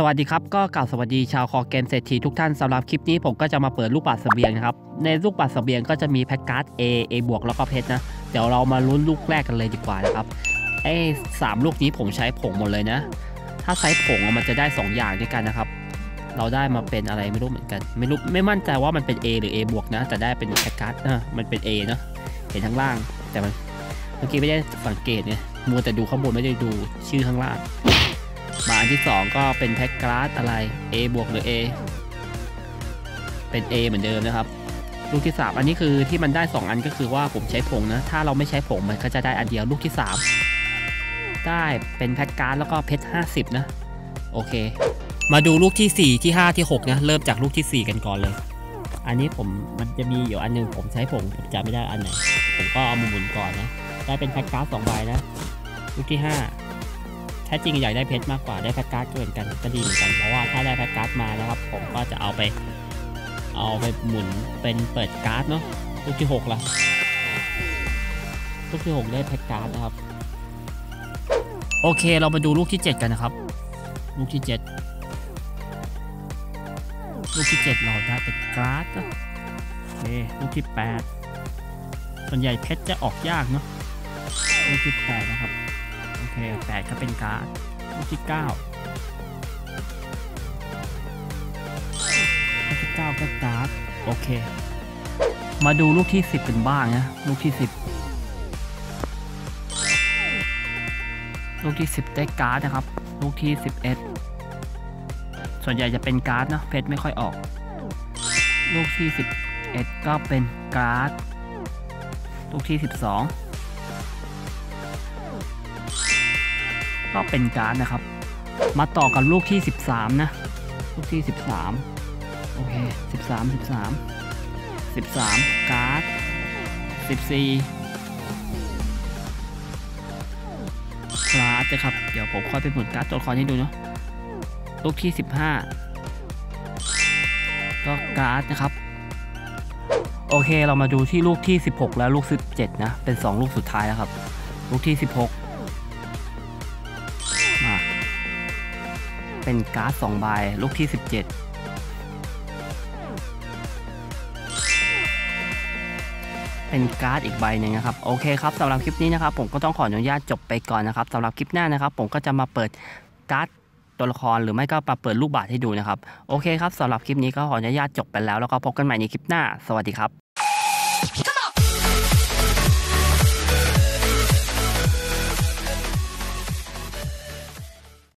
สวัสดีครับ ก็กล่าวสวัสดีชาวคอเกมเศรษฐีทุกท่านสำหรับคลิปนี้ผมก็จะมาเปิดลูกปัดเสบียงนะครับ ในลูกปัดเสบียงก็จะมีแพ็กการ์ด A A บวกแล้วก็เพชรนะ เดี๋ยวเรามาลุ้นลูกแรกกันเลยดีกว่านะครับไอ้สามลูกนี้ผมใช้ผงหมดเลยนะ ถ้าใช้ผงมันจะได้ 2 อย่างด้วยกันนะครับ เราได้มาเป็นอะไรไม่รู้เหมือนกัน ไม่รู้ไม่มั่นใจว่ามันเป็น A หรือ A บวกนะ แต่ได้เป็นแพ็กการ์ดอะมันเป็น A เนอะเห็นข้างล่าง แต่มันเมื่อกี้ไม่ได้สังเกตเนี่ยมัวแต่ดูข้างบนไม่ได้ดูชื่อข้างล่าง อันที่ 2 ก็เป็นแพ็กกร์ดอะไร A บวกหรือ A เป็น A เหมือนเดิมนะครับ ลูกที่ 3 อันนี้คือที่มันได้ 2 อันก็คือว่าผมใช้ผงนะ ถ้าเราไม่ใช้ผงมันก็จะได้อันเดียวลูกที่ 3 ได้เป็นแพ็กการ์ดแล้วก็เพชร50 นะ โอเค มาดูลูกที่ 4 ที่ 5 ที่ 6 นะ เริ่มจากลูกที่ 4 กันก่อนเลย อันนี้ผมมันจะมีอยู่อันหนึงผมใช้ผงผมจำไม่ได้อันไหนผมก็เอามาหมุนก่อนนะ ได้เป็นแพ็กการ์ด2ใบนะ ลูกที่ 5 แท้จริงอยากได้เพชรมากกว่าได้แพ็กการ์ดก็เหมือนกันก็ดีเหมือนกันเพราะว่าถ้าได้แพ็กการ์ดมานะครับ ผมก็จะเอาไป เอาไปหมุนเป็นเปิดการ์ดเนาะลูกที่6ละลูกที่ 6 ได้แพ็กการ์ดนะครับ โอเคเรามาดูลูกที่ 7 กันนะครับ ลูกที่ 7 ลูกที่ 7 เราได้เป็นการ์ดนะโอเคลูกที่ 8 ส่วนใหญ่เพชรจะออกยากเนาะลูกที่ 8 นะครับ แปดก็เป็นการ์ดลูกที่เก้าลูกที่เก้าก็การ์ดโอเค มาดูลูกที่สิบกันบ้างนะ ลูกที่สิบลูกที่สิบได้การ์ดนะครับ ลูกที่สิบเอ็ดส่วนใหญ่จะเป็นการ์ดนะเพชรไม่ค่อยออก ลูกที่สิบเอ็ดก็เป็นการ์ด ลูกที่สิบสอง ก็เป็นการ์ดนะครับ มาต่อกับลูกที่ 13 นะ ลูกที่ 13 โอเค 13 13 13 การ์ด 14 การ์ดนะครับ เดี๋ยวผมค่อยไปหมุนการ์ดตัวละครให้ดูเนาะ ลูกที่ 15 ก็การ์ดนะครับโอเค เรามาดูที่ลูกที่ 16 แล้วลูก 17 นะ เป็น 2 ลูกสุดท้ายแล้วครับ ลูกที่ 16 เป็นการ์ดสองใบลูกที่ 17เป็นการ์ดอีกใบหนึ่งนะครับโอเคครับสำหรับคลิปนี้นะครับ ผมก็ต้องขออนุญาตจบไปก่อนนะครับสำหรับคลิปหน้านะครับ ผมก็จะมาเปิดการ์ดตัวละครหรือไม่ก็มาเปิดลูกบาศก์ให้ดูนะครับโอเคครับสำหรับคลิปนี้ก็ขออนุญาตจบไปแล้วแล้วก็พบกันใหม่ในคลิปหน้า สวัสดีครับ